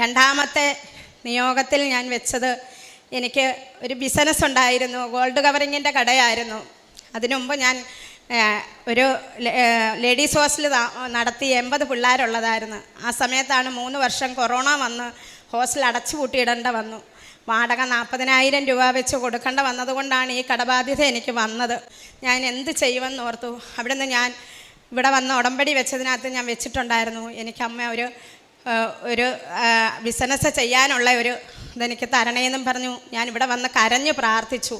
രണ്ടാമത്തെ നിയോഗത്തിൽ ഞാൻ വെച്ചത് എനിക്ക് ഒരു ബിസിനസ് ഉണ്ടായിരുന്നു ഗോൾഡ് കവറിങ്ങിന്റെ കടയായിരുന്നു. അതിനുമുമ്പ് ഞാൻ ഒരു ലേഡീസ് ഹോസ്റ്റൽ നടത്തി എൺപത് പിള്ളേരുള്ളതായിരുന്നു. ആ സമയത്താണ് മൂന്ന് വർഷം കൊറോണ വന്ന് ഹോസ്റ്റൽ അടച്ചു പൂട്ടിയിടേണ്ട വന്നു. വാടക നാൽപ്പതിനായിരം രൂപ വെച്ച് കൊടുക്കേണ്ട വന്നതുകൊണ്ടാണ് ഈ കടബാധ്യത എനിക്ക് വന്നത്. ഞാൻ എന്ത് ചെയ്യുമെന്ന് ഓർത്തു. അവിടുന്ന് ഞാൻ ഇവിടെ വന്ന് ഉടമ്പടി വെച്ചതിനകത്ത് ഞാൻ വെച്ചിട്ടുണ്ടായിരുന്നു. എനിക്ക് അമ്മ ഒരു ഒരു ബിസിനസ് ചെയ്യാനുള്ള ഒരു ഇതെനിക്ക് തരണേന്നും പറഞ്ഞു. ഞാൻ ഇവിടെ വന്ന് കരഞ്ഞു പ്രാർത്ഥിച്ചു.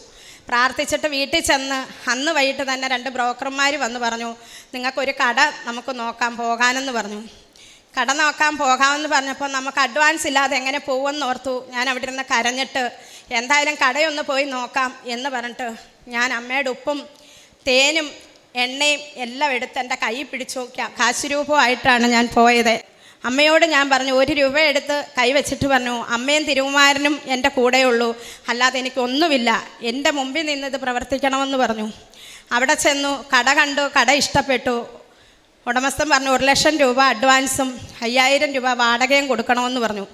പ്രാർത്ഥിച്ചിട്ട് വീട്ടിൽ ചെന്ന് അന്ന് വൈകിട്ട് തന്നെ രണ്ട് ബ്രോക്കർമാർ വന്ന് പറഞ്ഞു നിങ്ങൾക്കൊരു കട നമുക്ക് നോക്കാൻ പോകാനെന്ന് പറഞ്ഞു. കട നോക്കാൻ പോകാമെന്ന് പറഞ്ഞപ്പോൾ നമുക്ക് അഡ്വാൻസ് ഇല്ലാതെ എങ്ങനെ പോകുമെന്ന് ഓർത്തു. ഞാൻ അവിടെ ഇരുന്ന് കരഞ്ഞിട്ട് എന്തായാലും കടയൊന്ന് പോയി നോക്കാം എന്ന് പറഞ്ഞിട്ട് ഞാൻ അമ്മയുടെ ഉപ്പും തേനും എണ്ണയും എല്ലാം എടുത്ത് എന്റെ കൈ പിടിച്ചു. കാശുരൂപമായിട്ടാണ് കാശ് രൂപമായിട്ടാണ് ഞാൻ പോയത്. അമ്മയോട് ഞാൻ പറഞ്ഞു ഒരു രൂപ എടുത്ത് കൈവച്ചിട്ട് പറഞ്ഞു അമ്മയും തിരുവുമാരനും എന്റെ കൂടെയുള്ളൂ അല്ലാതെ എനിക്കൊന്നുമില്ല എന്റെ മുമ്പിൽ നിന്ന് ഇത് പ്രവർത്തിക്കണമെന്ന് പറഞ്ഞു. അവിടെ ചെന്നു കട കണ്ടു കട ഇഷ്ടപ്പെട്ടു. ഉടമസ്ഥൻ പറഞ്ഞു ഒരു ലക്ഷം രൂപ അഡ്വാൻസും അയ്യായിരം രൂപ വാടകയും കൊടുക്കണമെന്ന് പറഞ്ഞു.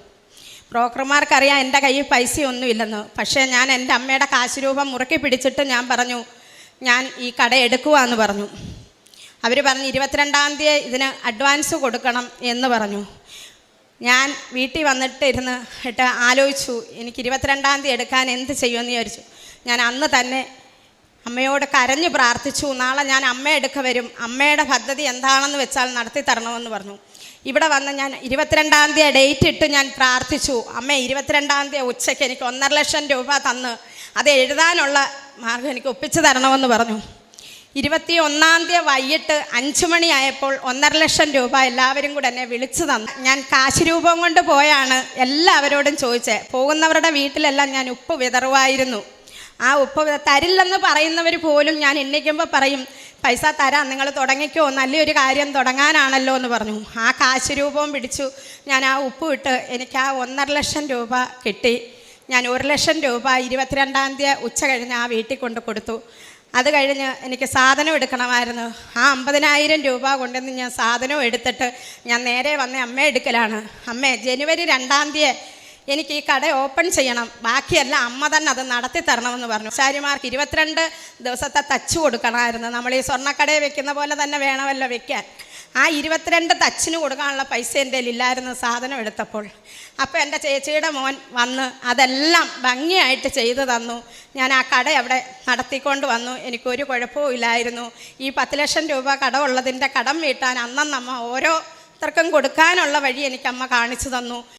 ബ്രോക്കർമാർക്കറിയാം എന്റെ കയ്യിൽ പൈസയൊന്നുമില്ലെന്ന്. പക്ഷേ ഞാൻ എന്റെ അമ്മയുടെ കാശ് രൂപം മുറുക്കി പിടിച്ചിട്ട് ഞാൻ പറഞ്ഞു ഞാൻ ഈ കട എടുക്കുവാന്ന് പറഞ്ഞു. അവർ പറഞ്ഞു ഇരുപത്തിരണ്ടാം തീയതി ഇതിന് അഡ്വാൻസ് കൊടുക്കണം എന്ന് പറഞ്ഞു. ഞാൻ വീട്ടിൽ വന്നിട്ട് ഇരുന്ന് ഇട്ട് ആലോചിച്ചു എനിക്ക് ഇരുപത്തിരണ്ടാം തീയതി എടുക്കാൻ എന്ത് ചെയ്യുമെന്ന് വിചാരിച്ചു. ഞാൻ അന്ന് തന്നെ അമ്മയോട് കരഞ്ഞു പ്രാർത്ഥിച്ചു നാളെ ഞാൻ അമ്മ എടുക്ക വരും. അമ്മയുടെ പദ്ധതി എന്താണെന്ന് വെച്ചാൽ നടത്തി തരണമെന്ന് പറഞ്ഞു. ഇവിടെ വന്ന് ഞാൻ ഇരുപത്തിരണ്ടാം തീയതി ഡേറ്റ് ഇട്ട് ഞാൻ പ്രാർത്ഥിച്ചു അമ്മ ഇരുപത്തിരണ്ടാം തീയതി ഉച്ചയ്ക്ക് എനിക്ക് ഒന്നര ലക്ഷം രൂപ തന്ന് അത് എഴുതാനുള്ള മാർഗം എനിക്ക് ഒപ്പിച്ചു തരണമെന്ന് പറഞ്ഞു. ഇരുപത്തി ഒന്നാം തീയതി വൈകിട്ട് അഞ്ച് മണിയായപ്പോൾ ഒന്നര ലക്ഷം രൂപ എല്ലാവരും കൂടെ എന്നെ വിളിച്ചു തന്നു. ഞാൻ കാശ് രൂപം കൊണ്ട് പോയാണ് എല്ലാവരോടും ചോദിച്ചത് പോകുന്നവരുടെ വീട്ടിലെല്ലാം ഞാൻ ഉപ്പ് വിതറുമായിരുന്നു ആ ഉപ്പ് തരില്ലെന്ന് പറയുന്നവർ പോലും ഞാൻ എണ്ണിക്കുമ്പോൾ പറയും പൈസ തരാം നിങ്ങൾ തുടങ്ങിക്കോ നല്ലൊരു കാര്യം തുടങ്ങാനാണല്ലോ എന്ന് പറഞ്ഞു. ആ കാശ് രൂപവും പിടിച്ചു. ഞാൻ ആ ഉപ്പ് ഇട്ട് എനിക്ക് ആ ഒന്നര ലക്ഷം രൂപ കിട്ടി. ഞാൻ ഒരു ലക്ഷം രൂപ ഇരുപത്തിരണ്ടാം തീയതി ഉച്ച കഴിഞ്ഞ് ആ വീട്ടിൽ കൊണ്ട് കൊടുത്തു. അത് കഴിഞ്ഞ് എനിക്ക് സാധനം എടുക്കണമായിരുന്നു. ആ അമ്പതിനായിരം രൂപ കൊണ്ടുവന്ന് ഞാൻ സാധനം എടുത്തിട്ട് ഞാൻ നേരെ വന്ന അമ്മ എടുക്കലാണ് അമ്മേ ജനുവരി രണ്ടാം തീയതി എനിക്ക് ഈ കട ഓപ്പൺ ചെയ്യണം. ബാക്കിയെല്ലാം അമ്മ തന്നെ അത് നടത്തി തരണമെന്ന് പറഞ്ഞു. സാരിമാർക്ക് ഇരുപത്തിരണ്ട് ദിവസത്തെ തച്ചു കൊടുക്കണമായിരുന്നു. നമ്മൾ ഈ സ്വർണക്കടയിൽ വെക്കുന്ന പോലെ തന്നെ വേണമല്ലോ വെക്കാൻ. ആ ഇരുപത്തിരണ്ട് തച്ചിന് കൊടുക്കാനുള്ള പൈസ എന്റെ ഇല്ലായിരുന്നു സാധനം എടുത്തപ്പോൾ. അപ്പോൾ എന്റെ ചേച്ചിയുടെ മോൻ വന്ന് അതെല്ലാം ഭംഗിയായിട്ട് ചെയ്തു തന്നു. ഞാൻ ആ കട അവിടെ നടത്തിക്കൊണ്ട് വന്നു. എനിക്കൊരു കുഴപ്പവും ഇല്ലായിരുന്നു. ഈ പത്ത് ലക്ഷം രൂപ കടമുള്ളതിന്റെ കടം വീട്ടാൻ അന്നന്നമ്മ ഓരോരുത്തർക്കും കൊടുക്കാനുള്ള വഴി എനിക്കമ്മ കാണിച്ചു തന്നു.